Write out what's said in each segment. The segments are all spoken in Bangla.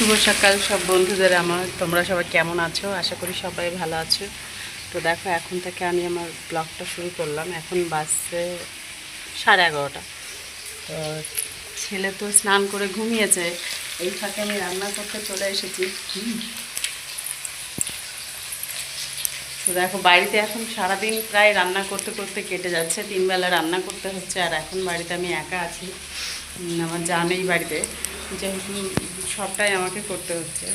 শুভ সকাল সব বন্ধুদের আমার। তোমরা সবাই কেমন আছো? আশা করি সবাই ভালো আছো। তো দেখো, এখন থেকে আমি আমার ব্লগটা শুরু করলাম। এখন বাসে সাড়ে এগারোটা। তো ছেলে তো স্নান করে ঘুমিয়েছে। এই ফাঁকে আমি রান্না করতে চলে এসেছি। তো দেখো, বাড়িতে এখন সারাদিন প্রায় রান্না করতে করতে কেটে যাচ্ছে। তিনবেলা রান্না করতে হচ্ছে। আর এখন বাড়িতে আমি একা আছি। আমার জানেই বাড়িতে। যেহেতু সবটাই আমাকে করতে হচ্ছে।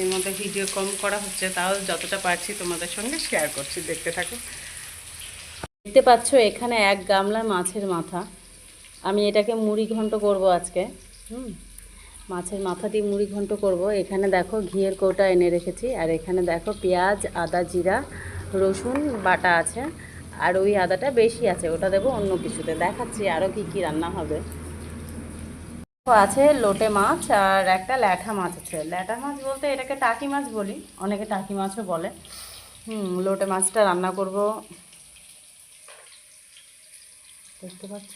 এর মধ্যে ভিডিও কম করা হচ্ছে, তাও যতটা পারছি তোমাদের সঙ্গে শেয়ার করছি, দেখতে থাকো। দেখতে পাচ্ছ, এখানে এক গামলা মাছের মাথা। আমি এটাকে মুড়ি ঘন্ট করব আজকে। হুম, মাছের মাথা দিয়ে মুড়ি ঘন্ট করব। এখানে দেখো ঘিয়ের কৌটা এনে রেখেছি, আর এখানে দেখো পেঁয়াজ, আদা জিরা, রসুন, বাটা আছে। আর ওই আদাটা বেশি আছে, ওটা দেবো অন্য কিছুতে। দেখাচ্ছি আরও কি কি রান্না হবে। আছে লোটে মাছ আর একটা ল্যাঠা মাছ আছে। ল্যাঠা মাছ বলতে এটাকে টাকি মাছ বলি, অনেকে টাকি মাছও বলে। হুম, লোটে মাছটা রান্না করব। দেখতে পাচ্ছ?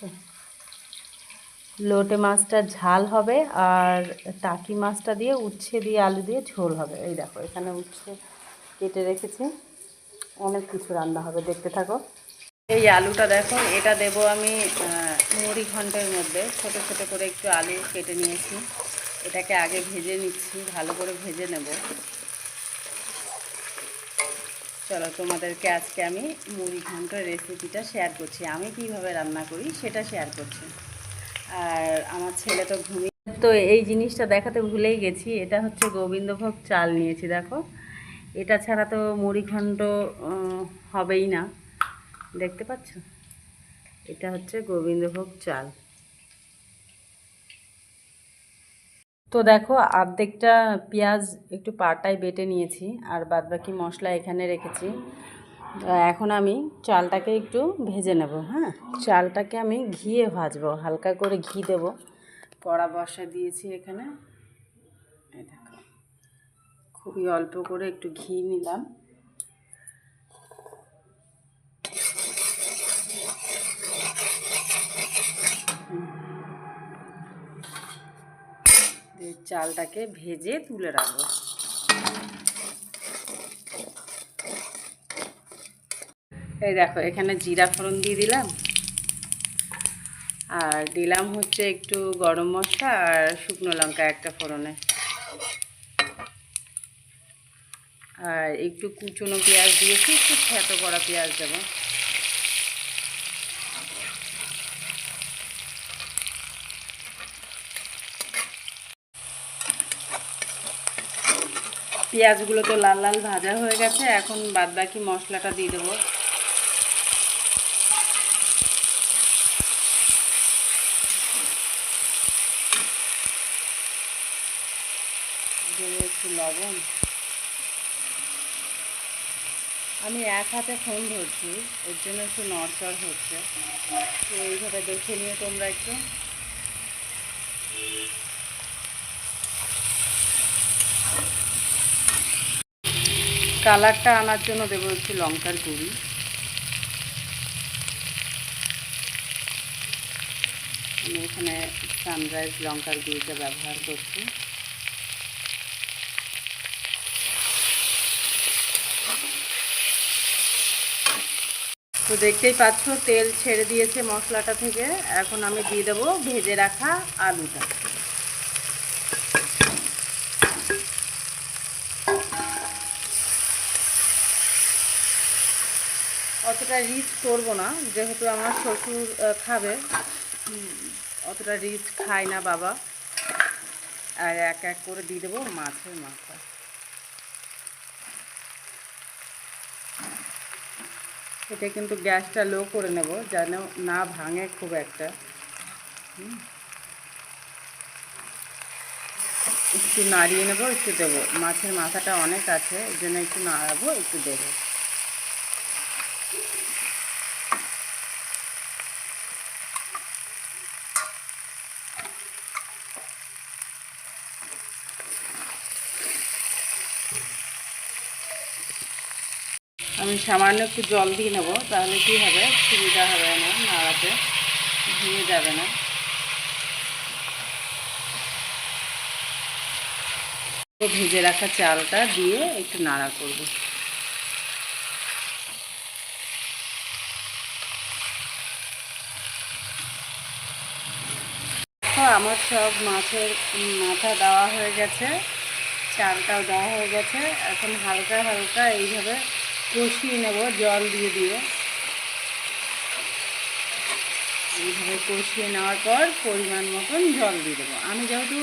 লোটে মাছটা ঝাল হবে আর টাকি মাছটা দিয়ে উচ্ছে দিয়ে আলু দিয়ে ঝোল হবে। এই দেখো, এখানে উচ্ছে কেটে রেখেছি। অনেক কিছু রান্না হবে, দেখতে থাকো। এই আলুটা দেখো, এটা দেব আমি মুড়ি ঘন্টের মধ্যে ছোট ছোট করে একটু আলু কেটে নিয়েছি। এটাকে আগে ভেজে নিচ্ছি, ভালো করে ভেজে নেব। চলো, তোমাদেরকে আজকে আমি মুড়ি ঘন্টের রেসিপিটা শেয়ার করছি। আমি কীভাবে রান্না করি সেটা শেয়ার করছি। আর আমার ছেলে তো ঘুমিয়ে তো এই জিনিসটা দেখাতে ভুলেই গেছি। এটা হচ্ছে গোবিন্দভোগ চাল নিয়েছি, দেখো। এটা ছাড়া তো মুড়ি ঘন্ট হবেই না। দেখতে পাচ্ছ? এটা হচ্ছে গোবিন্দভোগ চাল। তো দেখো অর্ধেকটা পেঁয়াজ একটু পাটায় বেটে নিয়েছি, আর বাদবাকি মশলা এখানে রেখেছি। এখন আমি চালটাকে একটু ভেজে নেব হ্যাঁ? চালটাকে আমি ঘিয়ে ভাজবো, হালকা করে ঘি দেব। কড়া বসা দিয়েছি এখানে। খুবই অল্প করে একটু ঘি নিলাম। চালটাকে ভেজে তুলে রাখব। এই দেখো, এখানে জিরা ফোড়ন দিয়ে দিলাম। আর দিলাম হচ্ছে একটু গরম মশলা আর শুকনো লঙ্কা একটা ফোড়নে। আর একটু কুচনো পেঁয়াজ দিয়েছি, একটু ফ্যাটো করা পেঁয়াজ দেবো। পেঁয়াজগুলো তো লাল লাল ভাজা হয়ে গেছে, এখন বাদ বাকি মশলাটা দিয়ে দেবো। দেবো একটু লবণ। আমি এক হাতে ফোন ধরছি, এর জন্য একটু নড়চড় হচ্ছে। তো এইভাবে দেখে নিয়ে তোমরা একটু। কালারটা আনার জন্য দেবো একটু লঙ্কার গুঁড়ি। আমি এখানে সানরাইজ লঙ্কার গুঁড়িটা ব্যবহার করছি। তো দেখতেই পাচ্ছ, তেল ছেড়ে দিয়েছে মশলাটা থেকে। এখন আমি দিয়ে দেবো ভেজে রাখা আলুটা। অতটা রিচ করব না, যেহেতু আমার শ্বশুর খাবে। অতটা রিচ খায় না বাবা। আর এক এক করে দিয়ে দেবো মাছের মাথা। এটা কিন্তু গ্যাসটা লো করে নেব, যেন না ভাঙে খুব একটা। একটু নাড়িয়ে নেব, একটু দেবো। মাছের মাথাটা অনেক আছে এর জন্য একটু নাড়াবো, একটু দেবো। আমি সামান্য একটু জল দিয়ে নেব, তাহলে কি হবে? সুবিধা হবে না নাড়াতে। ধুয়ে যাবে না। ভেজে রাখা চালটা দিয়ে একটু নাড়া করব। আমার সব মাছের মাথা দেওয়া হয়ে গেছে, চালটাও দেওয়া হয়ে গেছে। এখন হালকা হালকা এইভাবে কষিয়ে নেব, জল দিয়ে দিয়ে। এইভাবে কষিয়ে নেওয়ার পর পরিমাণ মতন জল দিয়ে দেবো। আমি যেহেতু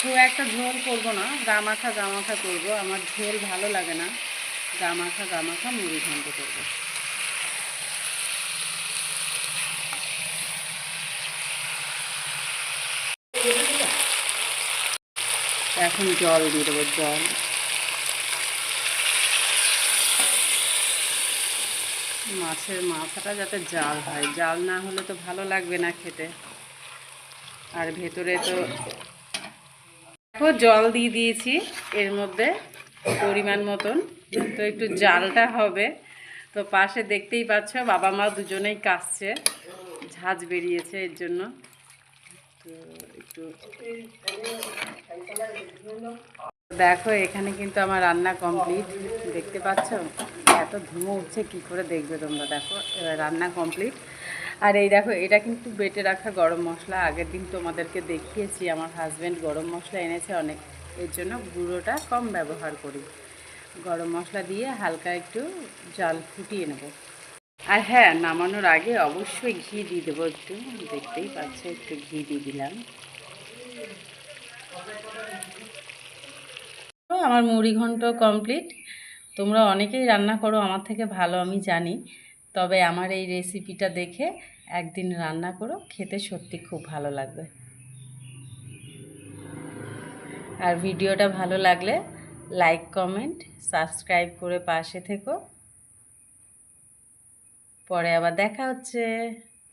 খুব একটা ঝোল করব না, গামাখা গামাখা করব, আমার ঝোল ভালো লাগে না, গামাখা গামাখা মুড়ি ঘন্ট করব। এখন জল দিয়ে দেবো, জল। মাছের মাথাটা যাতে জাল হয়। জাল না হলে তো ভালো লাগবে না খেতে। আর ভেতরে তো দেখো, জল দিয়ে দিয়েছি এর মধ্যে পরিমাণ মতন। তো একটু জালটা হবে। তো পাশে দেখতেই পাচ্ছ, বাবা মা দুজনেই কাশছে। ঝাঁজ বেরিয়েছে এর জন্য। তো একটু দেখো, এখানে কিন্তু আমার রান্না কমপ্লিট। দেখতে পাচ্ছ? এত ধুমো উঠছে, কি করে দেখবে তোমরা? দেখো, এবার রান্না কমপ্লিট আর এই দেখো, এটা কিন্তু বেটে রাখা গরম মশলা। আগের দিন তোমাদেরকে দেখিয়েছি, আমার হাজব্যান্ড গরম মশলা এনেছে অনেক। এর জন্য গুঁড়োটা কম ব্যবহার করি। গরম মশলা দিয়ে হালকা একটু জাল ফুটিয়ে নেব। আর হ্যাঁ নামানোর আগে অবশ্যই ঘি দিয়ে দেবো একটু। দেখতেই পাচ্ছ, একটু ঘি দিয়ে দিলাম। আমার মুড়ি ঘন্ট কমপ্লিট তোমরা অনেকেই রান্না করো, আমার থেকে ভালো আমি জানি। তবে আমার এই রেসিপিটা দেখে একদিন রান্না করো, খেতে সত্যি খুব ভালো লাগবে। আর ভিডিওটা ভালো লাগলে লাইক কমেন্ট সাবস্ক্রাইব করে পাশে থেকো। পরে আবার দেখা হচ্ছে।